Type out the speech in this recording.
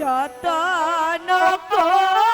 যতন কর।